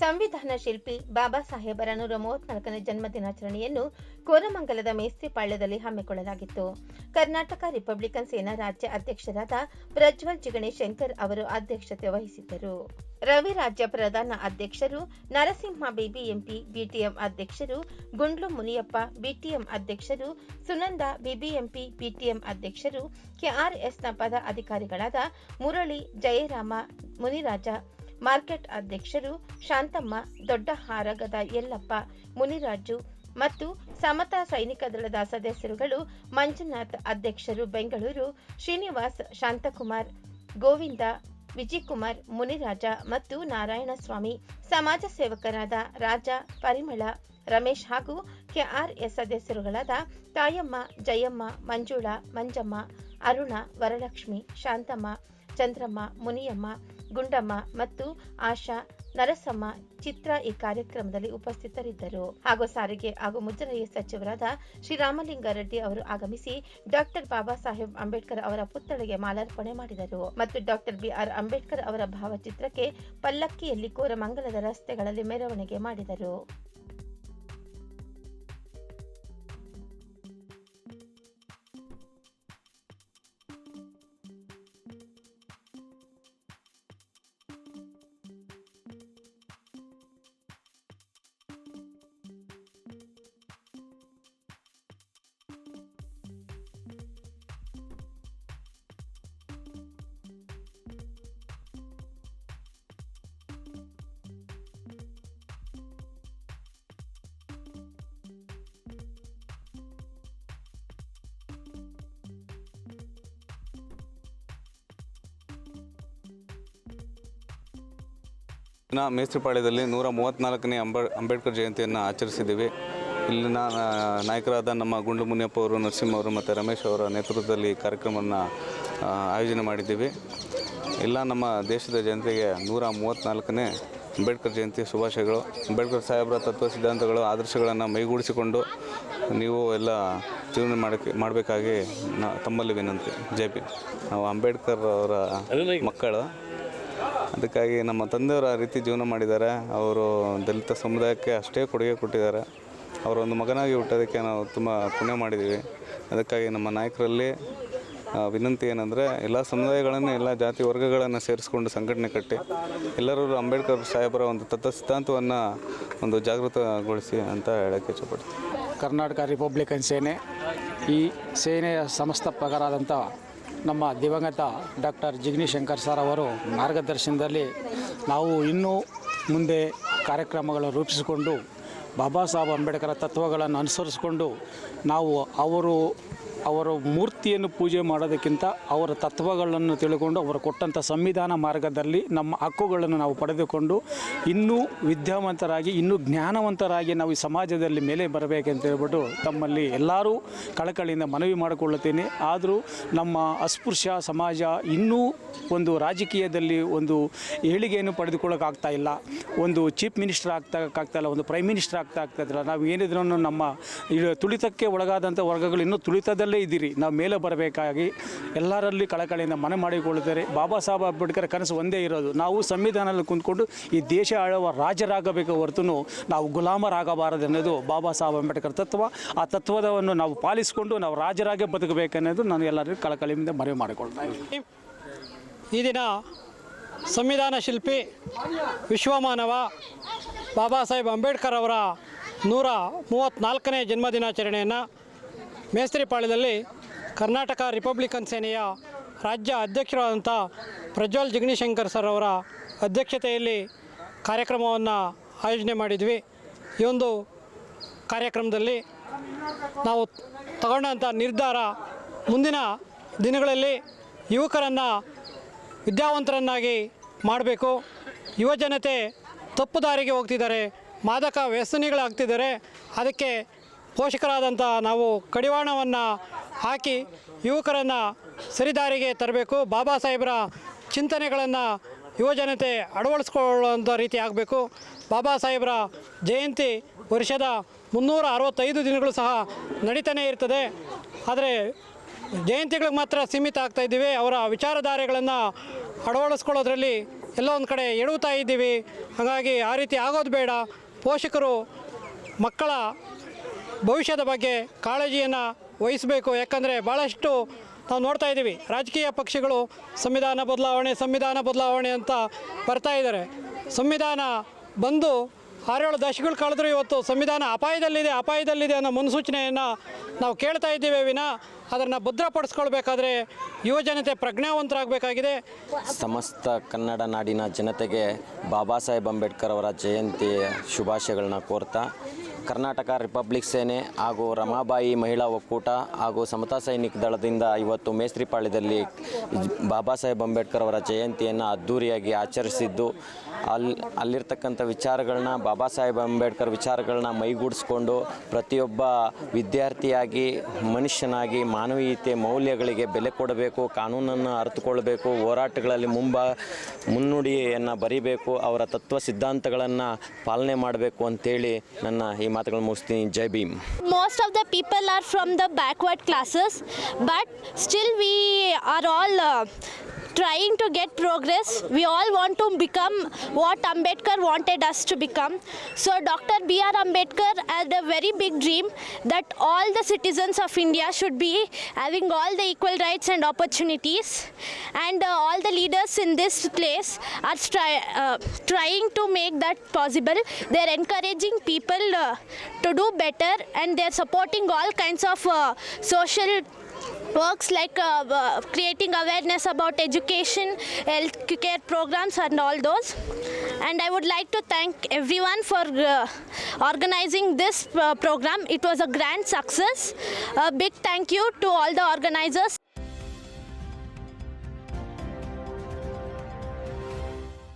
ಸಂವಿಧಾನ ಶಿಲ್ಪಿ ಬಾಬಾ ಸಾಹೇಬರ ನೂರ ಮೂವತ್ನಾಲ್ಕನೇ ಜನ್ಮ ದಿನಾಚರಣೆಯನ್ನು ಕೋರಮಂಗಲದ ಮೇಸ್ತಿಪಾಳ್ಯದಲ್ಲಿ ಹಮ್ಮಿಕೊಳ್ಳಲಾಗಿತ್ತು. ಕರ್ನಾಟಕ ರಿಪಬ್ಲಿಕನ್ ಸೇನಾ ರಾಜ್ಯ ಅಧ್ಯಕ್ಷರಾದ ಪ್ರಜ್ವಲ್ ಜಿಗಣಿ ಶಂಕರ್ ಅವರು ಅಧ್ಯಕ್ಷತೆ ವಹಿಸಿದ್ದರು. ರವಿ ರಾಜ್ಯ ಪ್ರಧಾನ ಅಧ್ಯಕ್ಷರು, ನರಸಿಂಹ ಬಿಬಿಎಂಪಿ ಬಿಟಿಎಂ ಅಧ್ಯಕ್ಷರು, ಗುಂಡ್ಲು ಮುನಿಯಪ್ಪ, ಬಿಟಿಎಂ ಅಧ್ಯಕ್ಷರು, ಸುನಂದ ಬಿಬಿಎಂಪಿ ಬಿಟಿಎಂ ಅಧ್ಯಕ್ಷರು, ಕೆಆರ್ಎಸ್ನ ಪದ ಅಧಿಕಾರಿಗಳಾದ ಮುರಳಿ, ಜಯರಾಮ, ಮುನಿರಾಜ ಮಾರ್ಕೆಟ್ ಅಧ್ಯಕ್ಷರು ಶಾಂತಮ್ಮ ದೊಡ್ಡ ಹಾರಗದ ಯಲ್ಲಪ್ಪ, ಮುನಿರಾಜು ಮತ್ತು ಸಮತಾ ಸೈನಿಕ ದಳದ ಸದಸ್ಯರುಗಳು, ಮಂಜುನಾಥ್ ಅಧ್ಯಕ್ಷರು ಬೆಂಗಳೂರು, ಶ್ರೀನಿವಾಸ್ ಶಾಂತಕುಮಾರ್, ಗೋವಿಂದ ವಿಜಯಕುಮಾರ್ ಮುನಿರಾಜ ಮತ್ತು ನಾರಾಯಣಸ್ವಾಮಿ, ಸಮಾಜ ಸೇವಕರಾದ ರಾಜ, ಪರಿಮಳ, ರಮೇಶ್ ಹಾಗೂ ಕೆಆರ್ಎಸ್ ಸದಸ್ಯರುಗಳಾದ ತಾಯಮ್ಮ, ಜಯಮ್ಮ, ಮಂಜುಳಾ, ಮಂಜಮ್ಮ, ಅರುಣ, ವರಲಕ್ಷ್ಮಿ, ಶಾಂತಮ್ಮ, ಚಂದ್ರಮ್ಮ, ಮುನಿಯಮ್ಮ ಗುಂಡಮ್ಮ ಮತ್ತು ಆಶಾ ನರಸಮ್ಮ ಚಿತ್ರ ಈ ಕಾರ್ಯಕ್ರಮದಲ್ಲಿ ಉಪಸ್ಥಿತರಿದ್ದರು. ಹಾಗೂ ಸಾರಿಗೆ ಹಾಗೂ ಮುಜರಾಯಿ ಸಚಿವರಾದ ಶ್ರೀರಾಮಲಿಂಗಾರೆಡ್ಡಿ ಅವರು ಆಗಮಿಸಿ ಡಾಕ್ಟರ್ ಬಾಬಾ ಸಾಹೇಬ್ ಅಂಬೇಡ್ಕರ್ ಅವರ ಪುತ್ಥಳಿಗೆ ಮಾಲಾರ್ಪಣೆ ಮಾಡಿದರು. ಮತ್ತು ಡಾಕ್ಟರ್ ಬಿಆರ್ ಅಂಬೇಡ್ಕರ್ ಅವರ ಭಾವಚಿತ್ರಕ್ಕೆ ಪಲ್ಲಕ್ಕಿಯಲ್ಲಿ ಕೋರಮಂಗಲದ ರಸ್ತೆಗಳಲ್ಲಿ ಮೆರವಣಿಗೆ ಮಾಡಿದರು. ದಿನ ಮೇಸ್ತ್ರಿಪಾಳ್ಯದಲ್ಲಿ ನೂರ ಮೂವತ್ತ್ನಾಲ್ಕನೇ ಅಂಬ ಅಂಬೇಡ್ಕರ್ ಜಯಂತಿಯನ್ನು ಆಚರಿಸಿದ್ದೀವಿ. ಇಲ್ಲಿನ ನಾಯಕರಾದ ನಮ್ಮ ಗುಂಡು ಮುನಿಯಪ್ಪ ಅವರು ನರಸಿಂಹ ಅವರು ಮತ್ತು ರಮೇಶ್ ಅವರ ನೇತೃತ್ವದಲ್ಲಿ ಈ ಕಾರ್ಯಕ್ರಮವನ್ನು ಆಯೋಜನೆ ಮಾಡಿದ್ದೀವಿ. ಎಲ್ಲ ನಮ್ಮ ದೇಶದ ಜನತೆಗೆ ನೂರ ಮೂವತ್ತ್ನಾಲ್ಕನೇ ಅಂಬೇಡ್ಕರ್ ಜಯಂತಿ ಶುಭಾಶಯಗಳು. ಅಂಬೇಡ್ಕರ್ ಸಾಹೇಬರ ತತ್ವ ಸಿದ್ಧಾಂತಗಳು ಆದರ್ಶಗಳನ್ನು ಮೈಗೂಡಿಸಿಕೊಂಡು ನೀವು ಎಲ್ಲ ಜೀವನ ಮಾಡಕ್ಕೆ ಮಾಡಬೇಕಾಗಿ ನಾ ತಮ್ಮಲ್ಲಿ ವಿನಂತಿ ಜೆ ಪಿ ನಾವು ಅಂಬೇಡ್ಕರ್ ಅವರ ಮಕ್ಕಳು. ಅದಕ್ಕಾಗಿ ನಮ್ಮ ತಂದೆಯವರು ಆ ರೀತಿ ಜೀವನ ಮಾಡಿದ್ದಾರೆ. ಅವರು ದಲಿತ ಸಮುದಾಯಕ್ಕೆ ಅಷ್ಟೇ ಕೊಡುಗೆ ಕೊಟ್ಟಿದ್ದಾರೆ. ಅವರೊಂದು ಮಗನಾಗಿ ಹುಟ್ಟೋದಕ್ಕೆ ನಾವು ತುಂಬ ಪುಣ್ಯ ಮಾಡಿದ್ದೀವಿ. ಅದಕ್ಕಾಗಿ ನಮ್ಮ ನಾಯಕರಲ್ಲಿ ವಿನಂತಿ ಏನಂದರೆ, ಎಲ್ಲ ಸಮುದಾಯಗಳನ್ನು, ಎಲ್ಲ ಜಾತಿ ವರ್ಗಗಳನ್ನು ಸೇರಿಸ್ಕೊಂಡು ಸಂಘಟನೆ ಕಟ್ಟಿ, ಎಲ್ಲರೂ ಅಂಬೇಡ್ಕರ್ ಸಾಹೇಬರ ಒಂದು ತತ್ವ ಸಿದ್ಧಾಂತವನ್ನು ಒಂದು ಜಾಗೃತಗೊಳಿಸಿ ಅಂತ ಹೇಳೋಕ್ಕೆ ಇಷ್ಟಪಡ್ತೀನಿ. ಕರ್ನಾಟಕ ರಿಪಬ್ಲಿಕನ್ ಸೇನೆ, ಈ ಸೇನೆಯ ಸಮಸ್ತ ಸಂಸ್ಥಾಪಕರಾದಂಥ ನಮ್ಮ ದಿವಂಗತ ಡಾಕ್ಟರ್ ಜಿಗ್ನಿ ಶಂಕರ್ ಸರ್ ಅವರು ಮಾರ್ಗದರ್ಶನದಲ್ಲಿ ನಾವು ಇನ್ನೂ ಮುಂದೆ ಕಾರ್ಯಕ್ರಮಗಳನ್ನು ರೂಪಿಸಿಕೊಂಡು ಬಾಬಾ ಸಾಹೇಬ್ ಅಂಬೇಡ್ಕರ್ ತತ್ವಗಳನ್ನು ಅನುಸರಿಸಿಕೊಂಡು ನಾವು ಅವರು ಅವರ ಮೂರ್ತಿಯನ್ನು ಪೂಜೆ ಮಾಡೋದಕ್ಕಿಂತ ಅವರ ತತ್ವಗಳನ್ನು ತಿಳ್ಕೊಂಡು ಅವರು ಕೊಟ್ಟಂಥ ಸಂವಿಧಾನ ಮಾರ್ಗದಲ್ಲಿ ನಮ್ಮ ಹಕ್ಕುಗಳನ್ನು ನಾವು ಪಡೆದುಕೊಂಡು ಇನ್ನೂ ವಿದ್ಯಾವಂತರಾಗಿ, ಇನ್ನೂ ಜ್ಞಾನವಂತರಾಗಿ ನಾವು ಈ ಸಮಾಜದಲ್ಲಿ ಮೇಲೆ ಬರಬೇಕಂತ ಹೇಳ್ಬಿಟ್ಟು ತಮ್ಮಲ್ಲಿ ಎಲ್ಲರೂ ಕಳಕಳಿಯಿಂದ ಮನವಿ ಮಾಡಿಕೊಳ್ಳುತ್ತೇನೆ. ಆದರೂ ನಮ್ಮ ಅಸ್ಪೃಶ್ಯ ಸಮಾಜ ಇನ್ನೂ ಒಂದು ರಾಜಕೀಯದಲ್ಲಿ ಒಂದು ಏಳಿಗೆಯನ್ನು ಪಡೆದುಕೊಳ್ಳೋಕ್ಕಾಗ್ತಾ ಇಲ್ಲ. ಒಂದು ಚೀಫ್ ಮಿನಿಸ್ಟರ್ ಆಗ್ತಾ ಇಲ್ಲ, ಒಂದು ಪ್ರೈಮ್ ಮಿನಿಸ್ಟರ್ ಆಗ್ತಾ ಆಗ್ತಾ ಇಲ್ಲ. ನಾವು ಏನಿದ್ರೂ ನಮ್ಮ ತುಳಿತಕ್ಕೆ ಒಳಗಾದಂಥ ವರ್ಗಗಳು ಇನ್ನೂ ತುಳಿತದಲ್ಲೇ ಇದ್ದೀರಿ. ನಾವು ಮೇಲೆ ಬರಬೇಕಾಗಿ ಎಲ್ಲರಲ್ಲಿ ಕಳಕಳಿಯಿಂದ ಮನೆ ಮಾಡಿಕೊಳ್ಳುತ್ತಾರೆ. ಬಾಬಾ ಸಾಹೇಬ್ ಅಂಬೇಡ್ಕರ್ ಕನಸು ಒಂದೇ ಇರೋದು. ನಾವು ಸಂವಿಧಾನದಲ್ಲಿ ಕುಂತ್ಕೊಂಡು ಈ ದೇಶ ಆಳುವ ರಾಜರಾಗಬೇಕು ಹೊರತು ನಾವು ಗುಲಾಮರಾಗಬಾರದು ಅನ್ನೋದು ಬಾಬಾ ಸಾಹೇಬ್ ಅಂಬೇಡ್ಕರ್ ತತ್ವ. ಆ ತತ್ವದವನ್ನು ನಾವು ಪಾಲಿಸಿಕೊಂಡು ನಾವು ರಾಜರಾಗೆ ಬದುಕಬೇಕನ್ನೋದು ನಾನು ಎಲ್ಲರಿಗೂ ಕಳಕಳಿಯಿಂದ ಮನವಿ ಮಾಡಿಕೊಳ್ತಾ ಈ ದಿನ ಸಂವಿಧಾನ ಶಿಲ್ಪಿ ವಿಶ್ವಮಾನವ ಬಾಬಾ ಸಾಹೇಬ್ ಅಂಬೇಡ್ಕರ್ ಅವರ ನೂರ ಮೂವತ್ತ್ನಾಲ್ಕನೇ ಜನ್ಮದಿನಾಚರಣೆಯನ್ನು ಮೇಸ್ತ್ರಿಪಾಳ್ಯದಲ್ಲಿ ಕರ್ನಾಟಕ ರಿಪಬ್ಲಿಕನ್ ಸೇನೆಯ ರಾಜ್ಯ ಅಧ್ಯಕ್ಷರಾದಂಥ ಪ್ರಜ್ವಲ್ ಜಗಣಿಶಂಕರ್ ಸರ್ ಅವರ ಅಧ್ಯಕ್ಷತೆಯಲ್ಲಿ ಕಾರ್ಯಕ್ರಮವನ್ನು ಆಯೋಜನೆ ಮಾಡಿದ್ವಿ. ಈ ಒಂದು ಕಾರ್ಯಕ್ರಮದಲ್ಲಿ ನಾವು ತಗೊಂಡಂಥ ನಿರ್ಧಾರ ಮುಂದಿನ ದಿನಗಳಲ್ಲಿ ಯುವಕರನ್ನು ವಿದ್ಯಾವಂತರನ್ನಾಗಿ ಮಾಡಬೇಕು. ಯುವಜನತೆ ತಪ್ಪು ದಾರಿಗೆ ಹೋಗ್ತಿದ್ದಾರೆ, ಮಾದಕ ವ್ಯಸನಿಗಳಾಗ್ತಿದ್ದಾರೆ. ಅದಕ್ಕೆ ಪೋಷಕರಾದಂಥ ನಾವು ಕಡಿವಾಣವನ್ನು ಹಾಕಿ ಯುವಕರನ್ನು ಸರಿದಾರಿಗೆ ತರಬೇಕು. ಬಾಬಾ ಸಾಹೇಬರ ಚಿಂತನೆಗಳನ್ನು ಯುವಜನತೆ ಅಳವಡಿಸ್ಕೊಳ್ಳುವಂಥ ರೀತಿ ಆಗಬೇಕು. ಬಾಬಾ ಸಾಹೇಬರ ಜಯಂತಿ ವರ್ಷದ ಮುನ್ನೂರ ಅರವತ್ತೈದು ದಿನಗಳು ಸಹ ನಡೀತಾನೇ ಇರ್ತದೆ. ಆದರೆ ಜಯಂತಿಗಳಿಗೆ ಮಾತ್ರ ಸೀಮಿತ ಆಗ್ತಾ ಇದ್ದೀವಿ. ಅವರ ವಿಚಾರಧಾರೆಗಳನ್ನು ಅಳವಡಿಸ್ಕೊಳ್ಳೋದ್ರಲ್ಲಿ ಎಲ್ಲೋ ಒಂದು ಕಡೆ ಎಡುತ್ತಾ ಇದ್ದೀವಿ. ಹಾಗಾಗಿ ಆ ರೀತಿ ಆಗೋದು ಬೇಡ. ಪೋಷಕರು ಮಕ್ಕಳ ಭವಿಷ್ಯದ ಬಗ್ಗೆ ಕಾಳಜಿಯನ್ನು ವಹಿಸಬೇಕು. ಯಾಕಂದರೆ ಭಾಳಷ್ಟು ನಾವು ನೋಡ್ತಾ ಇದ್ದೀವಿ. ರಾಜಕೀಯ ಪಕ್ಷಗಳು ಸಂವಿಧಾನ ಬದಲಾವಣೆ ಸಂವಿಧಾನ ಬದಲಾವಣೆ ಅಂತ ಬರ್ತಾ ಇದ್ದಾರೆ ಸಂವಿಧಾನ ಬಂದು ಆರೇಳು ದಶಕಗಳು ಕಳೆದ್ರು ಇವತ್ತು ಸಂವಿಧಾನ ಅಪಾಯದಲ್ಲಿದೆ ಅಪಾಯದಲ್ಲಿದೆ ಅನ್ನೋ ಮುನ್ಸೂಚನೆಯನ್ನು ನಾವು ಕೇಳ್ತಾ ಇದ್ದೀವಿ ವಿನ. ಅದನ್ನು ಭದ್ರಪಡಿಸ್ಕೊಳ್ಬೇಕಾದ್ರೆ ಯುವಜನತೆ ಪ್ರಜ್ಞಾವಂತರಾಗಬೇಕಾಗಿದೆ. ಸಮಸ್ತ ಕನ್ನಡ ನಾಡಿನ ಜನತೆಗೆ ಬಾಬಾ ಸಾಹೇಬ್ ಅಂಬೇಡ್ಕರ್ ಅವರ ಜಯಂತಿ ಶುಭಾಶಯಗಳನ್ನ ಕೋರ್ತಾ ಕರ್ನಾಟಕ ರಿಪಬ್ಲಿಕ್ ಸೇನೆ ಹಾಗೂ ರಮಾಬಾಯಿ ಮಹಿಳಾ ಒಕ್ಕೂಟ ಹಾಗೂ ಸಮತಾ ಸೈನಿಕ ದಳದಿಂದ ಇವತ್ತು ಮೇಸ್ತ್ರಿಪಾಳ್ಯದಲ್ಲಿ ಬಾಬಾ ಸಾಹೇಬ್ ಅಂಬೇಡ್ಕರ್ ಅವರ ಜಯಂತಿಯನ್ನು ಅದ್ದೂರಿಯಾಗಿ ಆಚರಿಸಿದ್ದು. ಅಲ್ಲಿ ಅಲ್ಲಿರ್ತಕ್ಕಂಥ ವಿಚಾರಗಳನ್ನ, ಬಾಬಾ ಸಾಹೇಬ್ ಅಂಬೇಡ್ಕರ್ ವಿಚಾರಗಳನ್ನ ಮೈಗೂಡಿಸ್ಕೊಂಡು ಪ್ರತಿಯೊಬ್ಬ ವಿದ್ಯಾರ್ಥಿಯಾಗಿ, ಮನುಷ್ಯನಾಗಿ, ಮಾನವೀಯತೆ ಮೌಲ್ಯಗಳಿಗೆ ಬೆಲೆ ಕೊಡಬೇಕು, ಕಾನೂನನ್ನು ಅರಿತುಕೊಳ್ಬೇಕು ಹೋರಾಟಗಳಲ್ಲಿ ಮುಂಬ, ಮುನ್ನುಡಿಯನ್ನು ಬರಿಬೇಕು, ಅವರ ತತ್ವ ಸಿದ್ಧಾಂತಗಳನ್ನು ಪಾಲನೆ ಮಾಡಬೇಕು ಅಂತೇಳಿ ನನ್ನ ಈ Matakal Most of the people are from the backward classes, but still we are all uh, trying to get progress. We all want to become what ambedkar wanted us to become. So dr br ambedkar had a very big dream that all the citizens of india should be having all the equal rights and opportunities. And uh, all the leaders in this place are uh, trying to make that possible. They're encouraging people uh, to do better and they're supporting all kinds of uh, social works like uh, uh, creating awareness about education health care programs and all those. And i would like to thank everyone for uh, organizing this uh, program. It was a grand success. A big thank you to all the organizers